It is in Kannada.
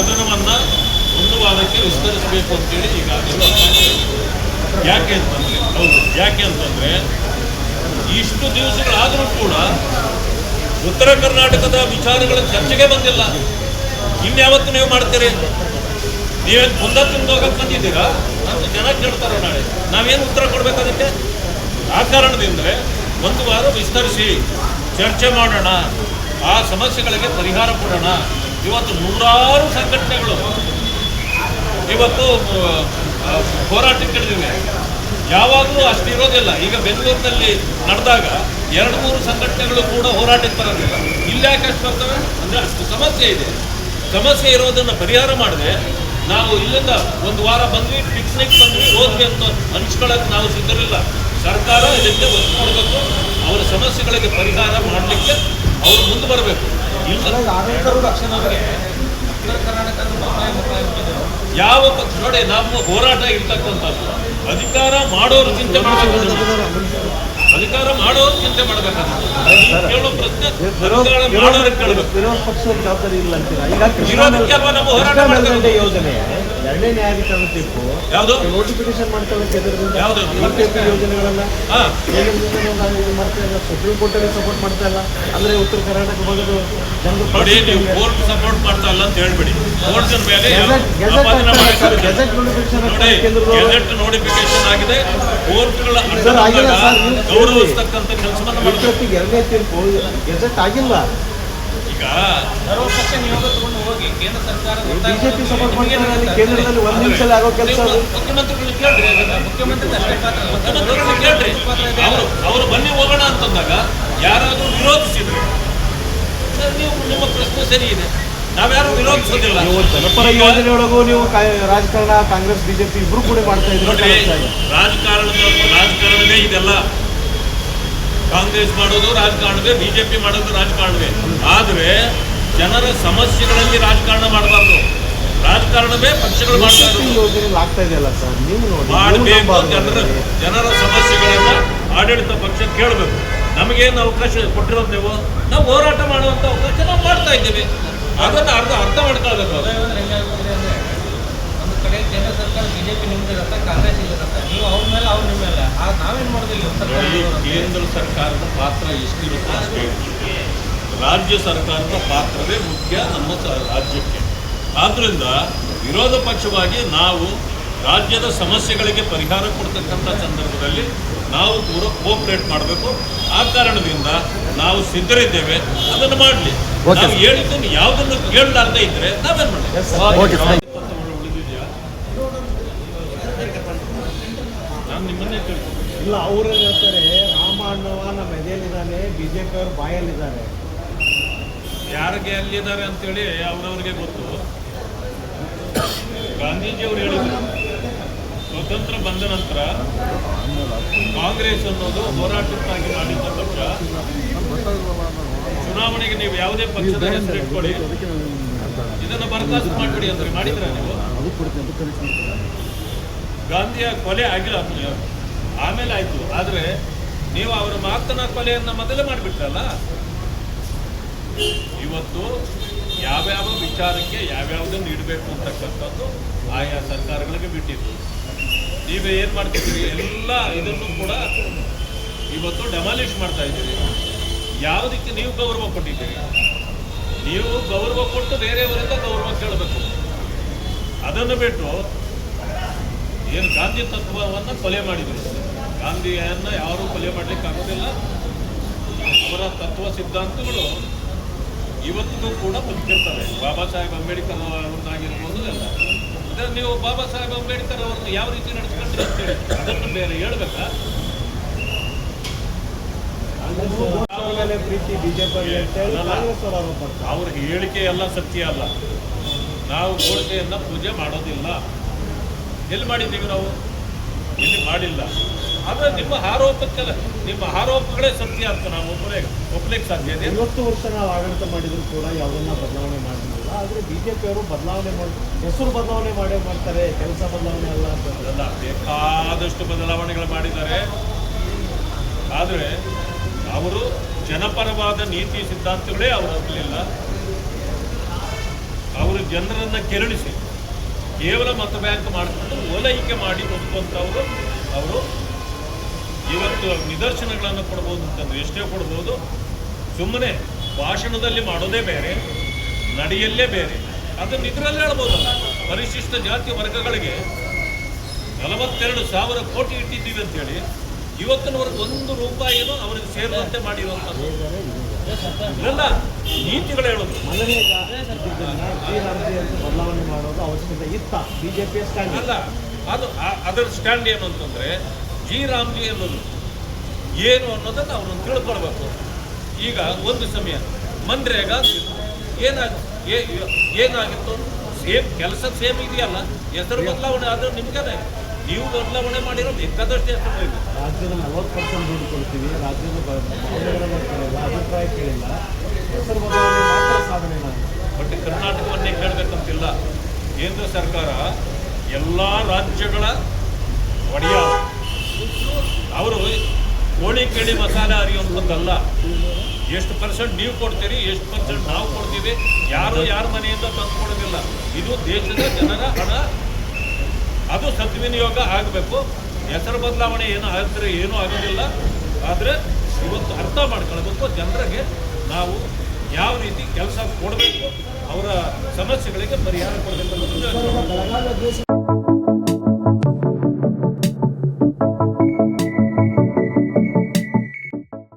ಸದನವನ್ನ ಒಂದು ವಾರಕ್ಕೆ ವಿಸ್ತರಿಸಬೇಕು ಅಂತೇಳಿ ಈಗಾಗಲೇ ಯಾಕೆ ಅಂತಂದ್ರೆ, ಹೌದು, ಯಾಕೆ ಅಂತಂದ್ರೆ ಇಷ್ಟು ದಿವಸಗಳಾದರೂ ಕೂಡ ಉತ್ತರ ಕರ್ನಾಟಕದ ವಿಚಾರಗಳ ಚರ್ಚೆಗೆ ಬಂದಿಲ್ಲ. ಇನ್ಯಾವತ್ತು ನೀವು ಮಾಡ್ತೀರಿ? ನೀವೇನು ಮುಂದ ಹೋಗಕ್ಕೆ ಬಂದಿದ್ದೀರಾ? ಅಂತ ಜನ ಕೇಳ್ತಾರೆ ನಾಳೆ. ನಾವೇನು ಉತ್ತರ ಕೊಡ್ಬೇಕು ಅದಕ್ಕೆ? ಆ ಕಾರಣದಿಂದರೆ ಒಂದು ವಾರ ವಿಸ್ತರಿಸಿ, ಚರ್ಚೆ ಮಾಡೋಣ, ಆ ಸಮಸ್ಯೆಗಳಿಗೆ ಪರಿಹಾರ ಕೊಡೋಣ. ಇವತ್ತು ನೂರಾರು ಸಂಘಟನೆಗಳು ಇವತ್ತು ಹೋರಾಟಕ್ಕೆ ಇಳಿದಿವೆ. ಯಾವಾಗಲೂ ಅಷ್ಟು ಇರೋದಿಲ್ಲ. ಈಗ ಬೆಂಗಳೂರಿನಲ್ಲಿ ನಡೆದಾಗ ಎರಡು ಮೂರು ಸಂಘಟನೆಗಳು ಕೂಡ ಹೋರಾಟಕ್ಕೆ ಬರೋದಿಲ್ಲ ಇಲ್ಲಿ ಯಾಕೆ ಅಷ್ಟು ಬರ್ತವೆ? ಅಂದರೆ ಅಷ್ಟು ಸಮಸ್ಯೆ ಇದೆ. ಸಮಸ್ಯೆ ಇರೋದನ್ನು ಪರಿಹಾರ ಮಾಡದೆ ನಾವು ಇಲ್ಲಿಂದ ಒಂದು ವಾರ ಬಂದ್ವಿ ಪಿಕ್ನಿಕ್ ಬಂದ್ವಿ, ಹೋದ್ವಿ ಅಂತ ಹಂಚ್ಕೊಳ್ಳೋಕೆ ನಾವು ಸಿದ್ಧರಿಲ್ಲ. ಸರ್ಕಾರ ಇದಕ್ಕೆ ಒತ್ತು ಕೊಡಬೇಕು. ಅವರ ಸಮಸ್ಯೆಗಳಿಗೆ ಪರಿಹಾರ ಮಾಡಲಿಕ್ಕೆ ಅವರು ಮುಂದೆ ಬರಬೇಕು. ಯಾವ ಪಕ್ಷ ನೋಡಿ ನಮ್ಮ ಹೋರಾಟ ಇರ್ತಕ್ಕಂಥದ್ದು. ಅಧಿಕಾರ ಮಾಡೋರು ಚಿಂತೆ ಮಾಡಬೇಕು ಅಧಿಕಾರ ಮಾಡೋರು ಚಿಂತೆ ಮಾಡಬೇಕಾದ್ರೆ ವಿರೋಧ ಪಕ್ಷದ ಜವಾಬ್ದಾರಿ ಇಲ್ಲ ಅಂತೀರಾ? ಈಗ ಯೋಜನೆ. ಎರಡನೇ ನ್ಯಾಯಾಧೀಕರಣ ತೀರ್ಪು ಯಾವುದು? ನೋಟಿಫಿಕೇಶನ್ ಮಾಡ್ಕೊಳ್ಳೋಕೆ ಯಾವುದು? ಬಿಜೆಪಿ ಯೋಜನೆಗಳನ್ನ ನಾವು ಇದು ಮಾಡ್ತಾ ಇಲ್ಲ ಸುಪ್ರೀಂ ಕೋರ್ಟಲ್ಲಿ ಸಪೋರ್ಟ್ ಮಾಡ್ತಾ ಇಲ್ಲ. ಅಂದ್ರೆ ಉತ್ತರ ಕರ್ನಾಟಕ ಭಾಗದ ಜನರು ನೋಡಿ ನೀವು ಕೋರ್ಟ್ ಸಪೋರ್ಟ್ ಮಾಡ್ತಾ ಇಲ್ಲ ಅಂತ ಹೇಳ್ಬಿಡಿ. ಕೋರ್ಟ್ ಮೇಲೆ ಗೆಜೆಟ್ ನೋಟಿಫಿಕೇಶನ್ ಗೆಜೆಟ್ ನೋಟಿಫಿಕೇಶನ್ ಆಗಿದೆ. ಕೋರ್ಟ್ಗಳ. ಗೌರವಿಸ್ತಕ್ಕಂಥ ಕೆಲಸವನ್ನು ಎರಡನೇ ತೀರ್ಪು ಗೆಜೆಟ್ ಆಗಿಲ್ಲ ಈಗ ಸರ್ವಪಕ್ಷ ನಿಯೋಗ ತಗೊಂಡು ಹೋಗಿ ಕೇಂದ್ರ ಸರ್ಕಾರ ಬಿಜೆಪಿ ಸಪೋರ್ಟ್ ಮಾಡ್ತಾರೆ ಕೇಂದ್ರದಲ್ಲಿ ಒಂದು ನಿಮಿಷದಲ್ಲಿ ಆಗೋ ಕೆಲಸ ಮುಖ್ಯಮಂತ್ರಿಗಳು ಕೇಳ್ರಿ ಮುಖ್ಯಮಂತ್ರಿ ಅಷ್ಟೇ ಪಾತ್ರ. ಮುಖ್ಯಮಂತ್ರಿಗಳು ಕೇಳ್ರಿ. ಅವರು ಅವರು ಬನ್ನಿ ಹೋಗೋಣ ಅಂತಂದಾಗ ಯಾರಾದರೂ ವಿರೋಧಿಸಿದ್ರು. ಸರ್, ನೀವು ನಿಮ್ಮ ಪ್ರಶ್ನೆ ಸರಿ ಇದೆ. ನಾವ್ಯಾರು ವಿರೋಧಿಸೋದಿಲ್ಲ. ನೀವು ಜನಪರ ಯೋಜನೆಯೊಳಗೂ ನೀವು ರಾಜಕಾರಣ ಕಾಂಗ್ರೆಸ್ ಬಿಜೆಪಿ ಇಬ್ರು ಕೂಡ ಮಾಡ್ತಾ ಇದ್ರು ರಾಜಕಾರಣದ ರಾಜಕಾರಣವೇ ಇದೆಲ್ಲ. ಕಾಂಗ್ರೆಸ್ ಮಾಡೋದು ರಾಜಕಾರಣವೇ ಬಿಜೆಪಿ ಮಾಡೋದು ರಾಜಕಾರಣವೇ. ಆದರೆ ಜನರ ಸಮಸ್ಯೆಗಳಲ್ಲಿ ರಾಜಕಾರಣ ಮಾಡಬಾರ್ದು. ರಾಜಕಾರಣವೇ ಪಕ್ಷಗಳು ಮಾಡಬೇಕು ಜನರ. ಜನರ ಸಮಸ್ಯೆಗಳನ್ನ ಆಡಳಿತ ಪಕ್ಷ ಕೇಳಬೇಕು. ನಮಗೇನು ಅವಕಾಶ ಕೊಟ್ಟಿರೋದು ನೀವು? ನಾವು ಹೋರಾಟ ಮಾಡುವಂತ ಅವಕಾಶ ನಾವು ಮಾಡ್ತಾ ಇದ್ದೀವಿ. ಅದನ್ನು ಅರ್ಧ ಅರ್ಥ ಮಾಡ್ಕೊಳ್ಬೇಕು ಉದಯ ಅಂದ್ರೆ ಹೆಂಗಾಗ್ಬಿಟ್ಟಿದೆ ಅಂದ್ರೆ ಒಂದು ಕಡೆ ಕೇಂದ್ರ ಸರ್ಕಾರ ಬಿಜೆಪಿ ನಿಮ್ದಿರತ್ತೆ ಕಾಂಗ್ರೆಸ್ ಇಲ್ಲಿರುತ್ತೆ ನೀವು ಅವ್ರ ಮೇಲೆ ಅವ್ರು ನಿಮ್ಮ ಮೇಲೆ. ಆ ನಾವೇನ್ ಮಾಡೋದಿಲ್ಲ. ಕೇಂದ್ರ ಸರ್ಕಾರದ ಪಾತ್ರ ಎಷ್ಟಿರುತ್ತೆ ಅಷ್ಟೇ. ರಾಜ್ಯ ಸರ್ಕಾರದ ಪಾತ್ರವೇ ಮುಖ್ಯ ನಮ್ಮ ರಾಜ್ಯಕ್ಕೆ. ಆದ್ರಿಂದ ವಿರೋಧ ಪಕ್ಷವಾಗಿ ನಾವು ರಾಜ್ಯದ ಸಮಸ್ಯೆಗಳಿಗೆ ಪರಿಹಾರ ಕೊಡ್ತಕ್ಕಂಥ ಸಂದರ್ಭದಲ್ಲಿ ನಾವು ಕೂಡ ಕೋಪರೇಟ್ ಮಾಡಬೇಕು. ಆ ಕಾರಣದಿಂದ ನಾವು ಸಿದ್ಧರಿದ್ದೇವೆ. ಅದನ್ನು ಮಾಡಲಿ. ನಾವು ಹೇಳಿದ್ದನ್ನು ಯಾವುದನ್ನು ಕೇಳಲಾರ್ದೇ ಇದ್ರೆ ನಾವೇನು ಮಾಡಲಿ? ಇಲ್ಲ, ಅವರು ಹೇಳ್ತಾರೆ, ರಾಮ ಅಣ್ಣವ ನಮ್ಮ ಎದೆಯಲ್ಲಿದ್ದಾನೆ ಬಿಜೆಪಿ ಅವರು ಬಾಯಲ್ಲಿದ್ದಾರೆ ಯಾರಿಗೆ ಅಲ್ಲಿದ್ದಾರೆ ಅಂತೇಳಿ ಅವ್ರವ್ರಿಗೆ ಗೊತ್ತು. ಗಾಂಧೀಜಿಯವರು ಹೇಳಿದ್ರು. ಸ್ವತಂತ್ರ ಬಂದ ನಂತರ ಕಾಂಗ್ರೆಸ್ ಅನ್ನೋದು ಹೋರಾಟಕ್ಕಾಗಿ ಮಾಡಿದ್ದ ಪಕ್ಷ. ಚುನಾವಣೆಗೆ ನೀವು ಯಾವುದೇ ಪಕ್ಷದ ಹೆಸರು ಇಟ್ಕೊಳ್ಳಿ. ಇದನ್ನು ಬರ್ಖಾಸ್ತು ಮಾಡಿಬಿಡಿ ಅಂದ್ರೆ ಮಾಡಿದ್ರ ನೀವು? ಗಾಂಧಿಯ ಕೊಲೆ ಆಗಿಲ್ಲ ಆಮೇಲೆ ಆಯ್ತು. ಆದ್ರೆ ನೀವು ಅವರ ಮಾತನ ಕೊಲೆಯನ್ನ ಮೊದಲೇ ಮಾಡಿಬಿಟ್ರಲ್ಲ? ಇವತ್ತು ಯಾವ್ಯಾವ ವಿಚಾರಕ್ಕೆ ಯಾವ್ಯಾವುದನ್ನು ಇಡಬೇಕು ಅಂತಕ್ಕಂಥದ್ದು ಆಯಾ ಸರ್ಕಾರಗಳಿಗೆ ಬಿಟ್ಟಿದ್ದು. ನೀವು ಏನು ಮಾಡ್ತಿದ್ದೀರಿ? ಎಲ್ಲ ಇದನ್ನು ಕೂಡ ಇವತ್ತು ಡೆಮಾಲಿಷ್ ಮಾಡ್ತಾ ಇದ್ದೀರಿ. ಯಾವುದಕ್ಕೆ ನೀವು ಗೌರವ ಕೊಟ್ಟಿದ್ದೀರಿ? ನೀವು ಗೌರವ ಕೊಟ್ಟು ಬೇರೆಯವರಿಂದ ಗೌರವ ಕೇಳಬೇಕು. ಅದನ್ನು ಬಿಟ್ಟು ಏನು ಗಾಂಧಿ ತತ್ವವನ್ನು ಕೊಲೆ ಮಾಡಿದರು? ಗಾಂಧಿಯನ್ನು ಯಾರೂ ಕೊಲೆ ಮಾಡಲಿಕ್ಕೆ ಆಗೋದಿಲ್ಲ. ಅವರ ತತ್ವ ಸಿದ್ಧಾಂತಗಳು ಇವತ್ತಿಗೂ ಕೂಡ ಬದುಕಿರ್ತವೆ. ಬಾಬಾ ಸಾಹೇಬ್ ಅಂಬೇಡ್ಕರ್ ಅವ್ರದ್ದಾಗಿರ್ಬೋದು ಎಲ್ಲ. ಅಂದರೆ ನೀವು ಬಾಬಾ ಸಾಹೇಬ್ ಅಂಬೇಡ್ಕರ್ ಅವ್ರನ್ನ ಯಾವ ರೀತಿ ನಡೆಸ್ಕೊಂಡ್ರಿ ಅಂತೇಳಿ ಅದನ್ನು ಬೇರೆ ಹೇಳ್ಬೇಕಾ? ಪ್ರೀತಿ ಬಿಜೆಪಿ ಅವರು ಹೇಳಿಕೆ ಎಲ್ಲ ಸತ್ಯ ಅಲ್ಲ. ನಾವು ಗೋಡೆಯನ್ನು ಪೂಜೆ ಮಾಡೋದಿಲ್ಲ. ಎಲ್ಲಿ ಮಾಡಿದ್ದೀವಿ ನಾವು? ಎಲ್ಲಿ ಮಾಡಿಲ್ಲ? ಆದ್ರೆ ನಿಮ್ಮ ಆರೋಪಕ್ಕೆಲ್ಲ ನಿಮ್ಮ ಆರೋಪಗಳೇ ಸತ್ಯ ಅಂತ ನಾವು ಒಬ್ಬರೇ ಒಪ್ಲಿಕ್ಕೆ ಸಾಧ್ಯ ಇದೆ? ಐವತ್ತು ವರ್ಷ ನಾವು ಆಡಳಿತ ಮಾಡಿದ್ರು ಕೂಡ ಯಾವುದನ್ನ ಬದಲಾವಣೆ ಮಾಡಿರಲಿಲ್ಲ ಆದರೆ ಬಿಜೆಪಿ ಅವರು ಬದಲಾವಣೆ ಮಾಡಿ ಹೆಸರು ಬದಲಾವಣೆ ಮಾಡೇ ಮಾಡ್ತಾರೆ ಕೆಲಸ ಬದಲಾವಣೆ ಅಲ್ಲ ಅಂತ. ಅದಲ್ಲ ಬೇಕಾದಷ್ಟು ಬದಲಾವಣೆಗಳು ಮಾಡಿದ್ದಾರೆ. ಆದರೆ ಅವರು ಜನಪರವಾದ ನೀತಿ ಸಿದ್ಧಾಂತಗಳೇ ಅವರು ಹೋಗಲಿಲ್ಲ ಅವರು ಜನರನ್ನ ಕೆರಳಿಸಿ ಕೇವಲ ಮತ ಬ್ಯಾಂಕ್ ಮಾಡಿಕೊಂಡು ಓಲೈಕೆ ಮಾಡಿ ಒಪ್ಪುವಂಥವರು ಅವರು ಇವತ್ತು ನಿದರ್ಶನಗಳನ್ನು ಕೊಡ್ಬೋದು ಅಂತಂದ್ರೆ ಎಷ್ಟೇ ಕೊಡ್ಬೋದು ಸುಮ್ಮನೆ ಭಾಷಣದಲ್ಲಿ ಮಾಡೋದೇ ಬೇರೆ ನಡೆಯಲ್ಲೇ ಬೇರೆ. ಅದನ್ನು ಇದರಲ್ಲಿ ಹೇಳ್ಬೋದಲ್ಲ ಪರಿಶಿಷ್ಟ ಜಾತಿ ವರ್ಗಗಳಿಗೆ ನಲವತ್ತೆರಡು ಸಾವಿರ ಕೋಟಿ ಇಟ್ಟಿದ್ದೀವಿ ಅಂತೇಳಿ ಇವತ್ತಿನವರೆಗೆ ಒಂದು ರೂಪಾಯಿನೂ ಅವರಿಗೆ ಸೇರಿದಂತೆ ಮಾಡಿರುವಂಥದ್ದು. ಇದೆಲ್ಲ ನೀತಿಗಳು ಹೇಳೋದು. ಬದಲಾವಣೆ ಮಾಡೋದು ಅವಶ್ಯಕತೆ ಇತ್ತ? ಬಿಜೆಪಿ ಅಲ್ಲ ಅದು ಅದರ ಸ್ಟ್ಯಾಂಡ್ ಏನು ಅಂತಂದ್ರೆ ಜಿ ರಾಮ್ಜಿ ಅನ್ನೋದು ಏನು ಅನ್ನೋದನ್ನು ಅವನು ತಿಳ್ಕೊಳ್ಬೇಕು. ಈಗ ಒಂದು ಸಮಯ ಮನ್ರೇಗಾ. ಏನಾಗ ಏನಾಗಿತ್ತು? ಸೇಮ್ ಕೆಲಸ ಸೇಮ್ ಇದೆಯಲ್ಲ ಹೆಸರು ಬದಲಾವಣೆ ಆದರೂ ನಿಮ್ಗೇನೆ. ನೀವು ಬದಲಾವಣೆ ಮಾಡಿರೋ ಬೇಕಾದಷ್ಟು ಹೆಸರು ಇದೆ. ರಾಜ್ಯದ ನಲವತ್ತು ಪರ್ಸೆಂಟ್ ದುಡ್ಡು ಕೊಡ್ತೀವಿ ರಾಜ್ಯದ ಅಭಿಪ್ರಾಯ ಕೇಳಿಲ್ಲ. ಹೆಸರು ಬದಲಾವಣೆ ಮಾತ್ರ ಸಾಧನೆ ನಾನು ಬಟ್ ಕರ್ನಾಟಕವನ್ನೇ ಕೇಳಬೇಕಂತಿಲ್ಲ. ಕೇಂದ್ರ ಸರ್ಕಾರ ಎಲ್ಲ ರಾಜ್ಯಗಳ ಒಡೆಯ ಅವರು ಕೋಳಿ ಕೇಳಿ ಮಸಾಲೆ ಅರಿಯುವಂಥದ್ದಲ್ಲ ಎಷ್ಟು ಪರ್ಸೆಂಟ್ ನೀವು ಕೊಡ್ತೀರಿ, ಎಷ್ಟು ಪರ್ಸೆಂಟ್ ನಾವು ಕೊಡ್ತೀವಿ, ಯಾರು ಯಾರ ಮನೆಯಿಂದ ತಂದು ಕೊಡೋದಿಲ್ಲ. ಇದು ದೇಶದ ಜನರ ಹಣ. ಅದು ಸದ್ವಿನಿಯೋಗ ಆಗಬೇಕು. ಹೆಸರು ಬದಲಾವಣೆ ಏನು ಆದರೆ ಏನೂ ಆಗೋದಿಲ್ಲ. ಆದರೆ ಇವತ್ತು ಅರ್ಥ ಮಾಡ್ಕೊಳ್ಬೇಕು, ಜನರಿಗೆ ನಾವು ಯಾವ ರೀತಿ ಕೆಲಸ ಕೊಡಬೇಕು, ಅವರ ಸಮಸ್ಯೆಗಳಿಗೆ ಪರಿಹಾರ ಕೊಡಬೇಕು